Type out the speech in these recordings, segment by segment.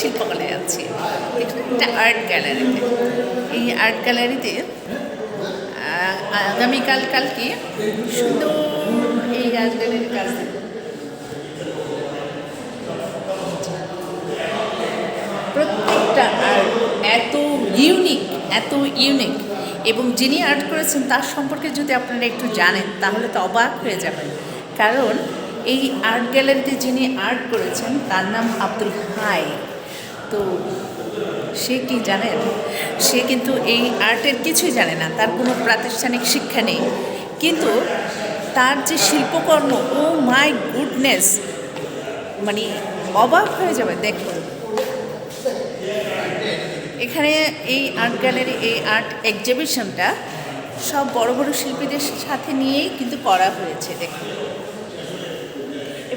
শিল্পকলায় আছি। একটা আর্ট গ্যালারিতে এই আর্ট গ্যালারিতে আগামীকাল, কালকে সুন্দর এই আর্ট গ্যালারির কাজ প্রত্যেকটা আর্ট এত ইউনিক এত ইউনিক এবং যিনি আর্ট করেছেন, তার সম্পর্কে যদি আপনারা একটু জানেন, তাহলে তো অবাক হয়ে যাবেন। কারণ এই আর্ট গ্যালারিতে যিনি আর্ট করেছেন, তার নাম আব্দুল হাই। তো সে কি জানেন সে কিন্তু এই আর্টের কিছুই জানে না, তার কোনো প্রাতিষ্ঠানিক শিক্ষা নেই। কিন্তু তার যে শিল্পকর্ম, ও মাই গুডনেস মানে অবাক হয়ে যাবে দেখুন এখানে এই আর্ট গ্যালারি, এই আর্ট এক্সিবিশনটা সব বড় বড় শিল্পীদের সাথে নিয়েই কিন্তু করা হয়েছে দেখুন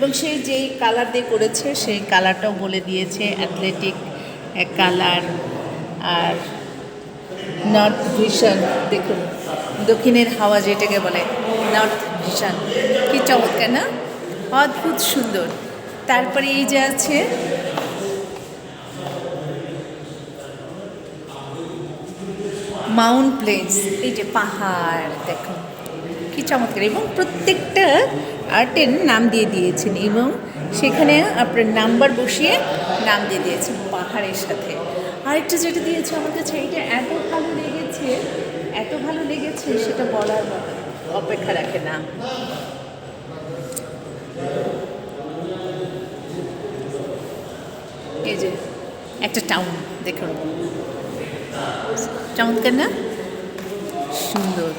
এবং সে যেই কালার দিয়ে করেছে, সেই কালারটাও বলে দিয়েছে অ্যাথলেটিক কালার আর নর্থ ভিশন দেখুন, দক্ষিণের হাওয়া যেটাকে বলে নর্থ ভিশন কি চমৎকার না? অদ্ভুত সুন্দর। তারপরে এই যে আছে মাউন্ট প্লেস এই যে পাহাড়, দেখুন, কি চমৎকার। এবং প্রত্যেকটা আর্টের নাম দিয়ে দিয়েছেন এবং সেখানে আপনার নাম্বার বসিয়ে নাম দিয়ে দিয়েছেন পাহাড়ের সাথে। আরেকটা যেটা দিয়েছে আমার কাছে এটা এত ভালো লেগেছে, এত ভালো লেগেছে সেটা বলার অপেক্ষা রাখে না। এই যে, একটা টাউন, দেখুন। চমৎকার না? সুন্দর,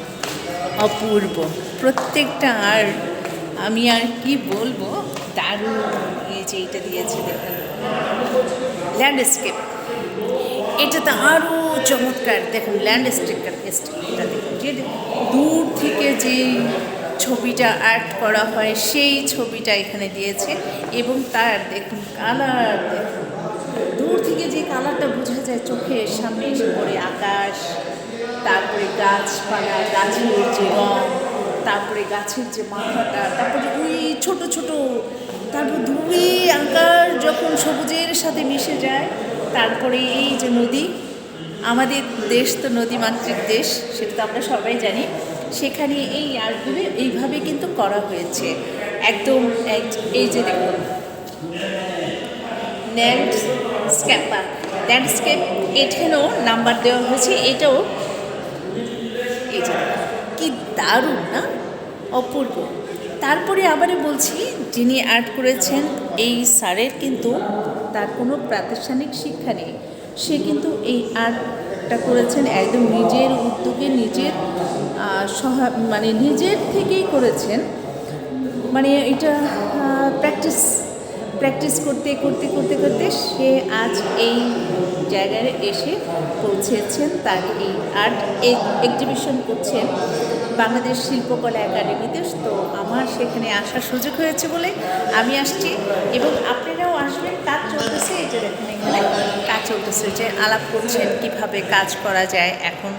অপূর্ব। প্রত্যেকটা আর আমি আর কি বলব? দারুণ এই যে এটা দিয়েছে দেখুন। ল্যান্ডস্কেপ এটা তো আরও চমৎকার, দেখুন ল্যান্ডস্কেপটা এটা দেখুন। যে দূর থেকে যে ছবিটা আর্ট করা হয়, সেই ছবিটা এখানে দিয়েছে এবং তার দেখুন কালার দেখুন। দূর থেকে যে কালারটা বোঝা যায়, চোখের সামনে এসে পড়ে আকাশ, তারপরে গাছপালা, গাছের যে রং। তারপরে গাছের যে মাথাটা, তারপরে ওই ছোট ছোট, তারপর দূরে আকাশ যখন সবুজের সাথে মিশে যায়, তারপরে এই যে নদী, আমাদের দেশ তো নদীমাতৃক দেশ, সেটা তো আমরা সবাই জানি, সেখানে এই আর্টগুলো এইভাবে কিন্তু করা হয়েছে। একদম এক- এই যে দেখুন ল্যান্ডস্কেপার ল্যান্ডস্কেপ, এখানেও নাম্বার দেওয়া হয়েছে, এটাও এই যে কি দারুণ, না? অপূর্ব। তারপরে আবারও বলছি, যিনি আর্ট করেছেন এই স্যারের কিন্তু তার কোনো প্রাতিষ্ঠানিক শিক্ষা নেই। সে কিন্তু এই আর্টটা করেছেন একদম নিজের উদ্যোগে, নিজের সহা মানে নিজের থেকেই করেছেন। মানে এটা প্র্যাকটিস প্র্যাকটিস করতে করতে করতে করতে সে আজ এই জায়গায় এসে পৌঁছেছেন, তার এই আর্ট এক্সিবিশন করছেন। বাংলাদেশ শিল্পকলা একাডেমিতে, তো আমার সেখানে আসার সুযোগ হয়েছে বলে আমি আসছি এবং আপনারাও আসবেন কাজ চলতেছে যে দেখেন এখানে কাজ চলতেছে, যে আলাপ করছেন, কীভাবে কাজ করা যায়। এখন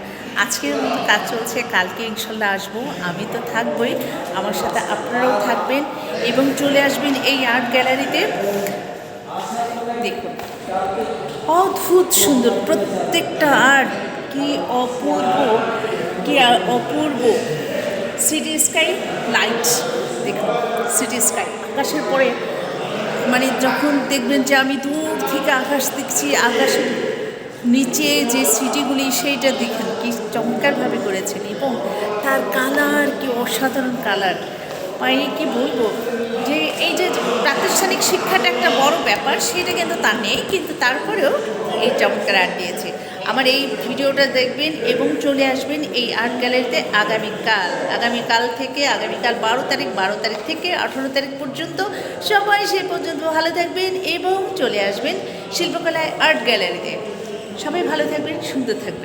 আজকের মতো কাজ চলছে, কালকে ইনশাল্লাহ আসব, আমি তো থাকবই, আমার সাথে আপনারাও থাকবেন এবং চলে আসবেন এই আর্ট গ্যালারিতে। দেখুন, অদ্ভুত সুন্দর প্রত্যেকটা আর্ট, কি অপূর্ব। কি অপূর্ব। সিটি স্কাই লাইট দেখুন সিটি স্কাই আকাশের পরে মানে যখন দেখবেন যে আমি দূর থেকে আকাশ দেখছি, আকাশের নিচে যে সিটিগুলি সেইটা দেখেন কি চমৎকারভাবে করেছেন এবং তার কালার কি অসাধারণ কালার মানে কি বলব, যে এই যে প্রাতিষ্ঠানিক শিক্ষাটা একটা বড় ব্যাপার, সেটা কিন্তু তার নেই, কিন্তু তারপরেও এই চমৎকার আর্ট দিয়েছে। আমার এই ভিডিওটা দেখবেন এবং চলে আসবেন এই আর্ট গ্যালারিতে আগামীকাল। আগামীকাল থেকে, আগামীকাল বারো তারিখ বারো তারিখ থেকে আঠেরো তারিখ পর্যন্ত সবাই সে পর্যন্ত ভালো থাকবেন এবং চলে আসবেন শিল্পকলায় আর্ট গ্যালারিতে। সবাই ভালো থাকবেন, সুন্দর থাকবেন।